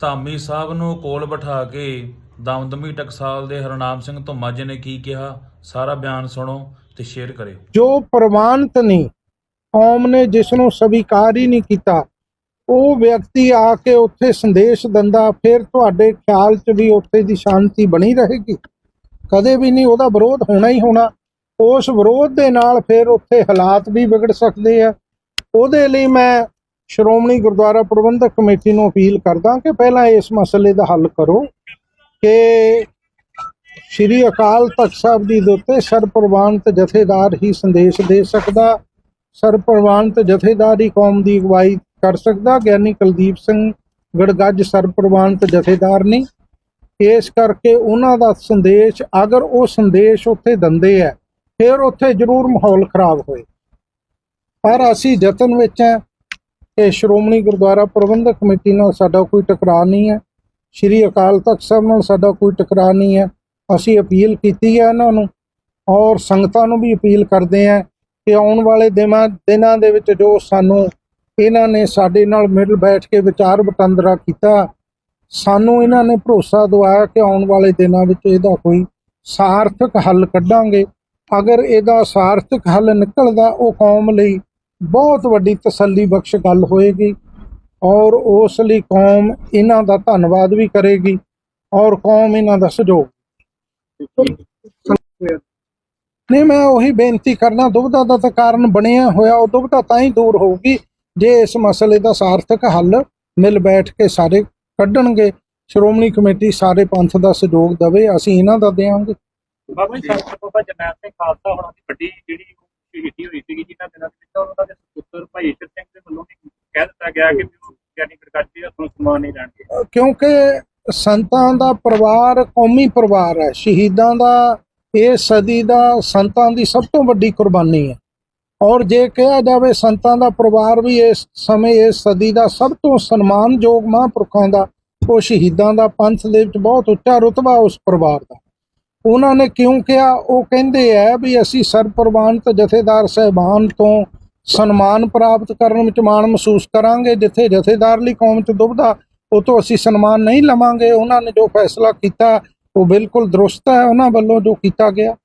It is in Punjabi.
ਧਾਮੀ ਸਾਹਿਬ ਨੂੰ ਕੋਲ ਬਿਠਾ ਕੇ ਦਮਦਮੀ ਟਕਸਾਲ ਦੇ ਹਰਨਾਮ ਸਿੰਘ ਧੁੰਮਾ ਜੀ ਨੇ ਕੀ ਕਿਹਾ? ਸਾਰਾ ਬਿਆਨ ਸੁਣੋ ਤੇ ਸ਼ੇਅਰ ਕਰਿਓ। ਜੋ ਪ੍ਰਵਾਨਤ ਨਹੀਂ, ਕੌਮ ਨੇ ਜਿਸ ਨੂੰ ਸਵੀਕਾਰ ਹੀ ਨਹੀਂ ਕੀਤਾ, ਉਹ ਵਿਅਕਤੀ ਆ ਕੇ ਉੱਥੇ ਸੰਦੇਸ਼ ਦਿੰਦਾ, ਫਿਰ ਤੁਹਾਡੇ ਖਿਆਲ 'ਚ ਵੀ ਉੱਥੇ ਦੀ ਸ਼ਾਂਤੀ ਬਣੀ ਰਹੇਗੀ? ਕਦੇ ਵੀ ਨਹੀਂ ਉਹਦਾ ਵਿਰੋਧ ਹੋਣਾ ਹੀ ਹੋਣਾ। ਉਸ ਵਿਰੋਧ ਦੇ ਨਾਲ ਫਿਰ ਉੱਥੇ ਹਾਲਾਤ ਵੀ ਵਿਗੜ ਸਕਦੇ ਆ। ਉਹਦੇ ਲਈ ਮੈਂ ਸ਼੍ਰੋਮਣੀ ਗੁਰਦੁਆਰਾ ਪ੍ਰਬੰਧਕ ਕਮੇਟੀ ਨੂੰ ਅਪੀਲ ਕਰਦਾ ਕਿ ਪਹਿਲਾਂ ਇਸ ਮਸਲੇ ਦਾ ਹੱਲ ਕਰੋ ਕਿ ਸ਼੍ਰੀ ਅਕਾਲ ਤਖਤ ਸਾਹਿਬ ਜੀ ਦੇ ਉੱਤੇ ਸਰਪ੍ਰਵਾਨਤ ਜਥੇਦਾਰ ਹੀ ਸੰਦੇਸ਼ ਦੇ ਸਕਦਾ, ਸਰਪ੍ਰਵਾਨਤ ਜਥੇਦਾਰ ਹੀ ਕੌਮ ਦੀ ਅਗਵਾਈ ਕਰ ਸਕਦਾ, ਗਿਆਨੀ ਕੁਲਦੀਪ ਸਿੰਘ ਗੜਗੱਜ ਸਰਪ੍ਰਵਾਨਤ ਜਥੇਦਾਰ ਨਹੀਂ। ਇਸ ਕਰਕੇ ਉਹਨਾਂ ਦਾ ਸੰਦੇਸ਼, ਅਗਰ ਉਹ ਸੰਦੇਸ਼ ਉੱਥੇ ਦਿੰਦੇ ਆ, ਫਿਰ ਉੱਥੇ ਜ਼ਰੂਰ ਮਾਹੌਲ ਖਰਾਬ ਹੋਏ। ਪਰ ਅਸੀਂ ਯਤਨ ਵਿੱਚ ਹਾਂ ਕਿ ਸ਼੍ਰੋਮਣੀ ਗੁਰਦੁਆਰਾ ਪ੍ਰਬੰਧਕ ਕਮੇਟੀ ਨਾਲ ਸਾਡਾ ਕੋਈ ਟਕਰਾਅ ਨਹੀਂ ਹੈ। ਸ਼੍ਰੀ ਅਕਾਲ ਤਖਤ ਸਾਹਿਬ ਨਾਲ ਸਾਡਾ ਕੋਈ ਟਕਰਾਅ ਨਹੀਂ ਹੈ। ਅਸੀਂ ਅਪੀਲ ਕੀਤੀ ਹੈ ਇਹਨਾਂ ਨੂੰ ਔਰ ਸੰਗਤਾਂ ਨੂੰ ਵੀ ਅਪੀਲ ਕਰਦੇ ਹਾਂ ਕਿ ਆਉਣ ਵਾਲੇ ਦਿਨਾਂ ਦਿਨਾਂ ਦੇ ਵਿੱਚ ਜੋ ਸਾਨੂੰ ਇਹਨਾਂ ਨੇ ਸਾਡੇ ਨਾਲ ਮਿਲ ਬੈਠ ਕੇ ਵਿਚਾਰ ਵਟਾਂਦਰਾ ਕੀਤਾ, ਸਾਨੂੰ ਇਹਨਾਂ ਨੇ ਭਰੋਸਾ ਦਵਾਇਆ ਕਿ ਆਉਣ ਵਾਲੇ ਦਿਨਾਂ ਵਿੱਚ ਇਹਦਾ ਕੋਈ ਸਾਰਥਕ ਹੱਲ ਕੱਢਾਂਗੇ। ਅਗਰ ਇਹਦਾ ਸਾਰਥਕ ਹੱਲ ਨਿਕਲਦਾ ਉਹ ਕੌਮ ਲਈ ਬਹੁਤ ਵੱਡੀ ਤਸੱਲੀ ਬਖਸ਼ ਗੱਲ ਹੋਏਗੀ ਔਰ ਉਸ ਲਈ ਕੌਮ ਇਹਨਾਂ ਦਾ ਧੰਨਵਾਦ ਵੀ ਕਰੇਗੀ ਔਰ ਕੌਮ ਇਹਨਾਂ ਦਾ ਸਹਿਯੋਗ ਨਹੀਂ, ਮੈਂ ਉਹੀ ਬੇਨਤੀ ਕਰਨਾ ਦੁਬਦਾ ਦਾ ਤਾਂ ਕਾਰਨ ਬਣਿਆ ਹੋਇਆ, ਉਹ ਦੁਬਦਾ ਤਾਂ ਹੀ ਦੂਰ ਹੋਊਗੀ ਜੇ ਇਸ ਮਸਲੇ ਦਾ ਸਾਰਥਕ ਹੱਲ ਮਿਲ ਬੈਠ ਕੇ ਸਾਰੇ ਕੱਢਣਗੇ, ਸ਼੍ਰੋਮਣੀ ਕਮੇਟੀ ਸਾਰੇ ਪੰਥ ਦਾ ਸਹਿਯੋਗ ਦੇਵੇ, ਅਸੀਂ ਇਹਨਾਂ ਦਾ ਦੇਵਾਂਗੇ ਬਾਬਾ ਜੀ ਸੰਤ ਬਾਬਾ ਜਰਨੈਲ ਸਿੰਘ ਖਾਲਸਾ ਹੋਣਾ ਦੀ ਵੱਡੀ ਜਿਹੜੀ ਸ਼ਹੀਦੀ ਹੋਈ ਸੀਗੀ ਜਿਨ੍ਹਾਂ ਦਿਨਾਂ ਦੇ ਵਿੱਚ ਉਹਨਾਂ ਦੇ ਸੁਪੁੱਤਰ ਭਾਈ ਈਸ਼ਰ ਸਿੰਘ ਦੇ ਵੱਲੋਂ ਵੀ ਕਹਿ ਕਿ ਗਿਆਨੀ ਪ੍ਰਕਾਸ਼ੀ ਦਾ ਸਨਮਾਨ ਨਹੀਂ ਲੈਣਗੇ ਕਿਉਂਕਿ ਸੰਤਾਂ ਦਾ ਪਰਿਵਾਰ ਕੌਮੀ ਪਰਿਵਾਰ ਹੈ। ਸ਼ਹੀਦਾਂ ਦਾ ਇਹ ਸਦੀ ਦਾ ਸੰਤਾਂ ਦੀ ਸਭ ਤੋਂ ਵੱਡੀ ਕੁਰਬਾਨੀ ਹੈ। ਔਰ ਜੇ ਕਿਹਾ ਜਾਵੇ ਸੰਤਾਂ ਦਾ ਪਰਿਵਾਰ ਵੀ ਇਸ ਸਮੇਂ ਇਸ ਸਦੀ ਦਾ ਸਭ ਤੋਂ ਸਨਮਾਨਯੋਗ ਮਹਾਂਪੁਰਖਾਂ ਦਾ, ਉਹ ਸ਼ਹੀਦਾਂ ਦਾ ਪੰਥ ਦੇ ਵਿੱਚ ਬਹੁਤ ਉੱਚਾ ਰੁਤਬਾ ਉਸ ਪਰਿਵਾਰ ਦਾ। ਉਹਨਾਂ ਨੇ ਕਿਉਂ ਕਿਹਾ? ਉਹ ਕਹਿੰਦੇ ਆ ਵੀ ਅਸੀਂ ਸਰਪ੍ਰਵਾਨਤ ਜਥੇਦਾਰ ਸਹਿਬਾਨ ਤੋਂ ਸਨਮਾਨ ਪ੍ਰਾਪਤ ਕਰਨ ਵਿੱਚ ਮਾਣ ਮਹਿਸੂਸ ਕਰਾਂਗੇ, ਜਿੱਥੇ ਜਥੇਦਾਰ ਲਈ ਕੌਮ 'ਚ ਦੁਬਦਾ ਉਹ ਤੋਂ ਅਸੀਂ ਸਨਮਾਨ ਨਹੀਂ ਲਵਾਂਗੇ। ਉਹਨਾਂ ਨੇ ਜੋ ਫੈਸਲਾ ਕੀਤਾ, ਉਹ ਬਿਲਕੁਲ ਦਰੁਸਤ ਹੈ। ਉਹਨਾਂ ਵੱਲੋਂ ਜੋ ਕੀਤਾ ਗਿਆ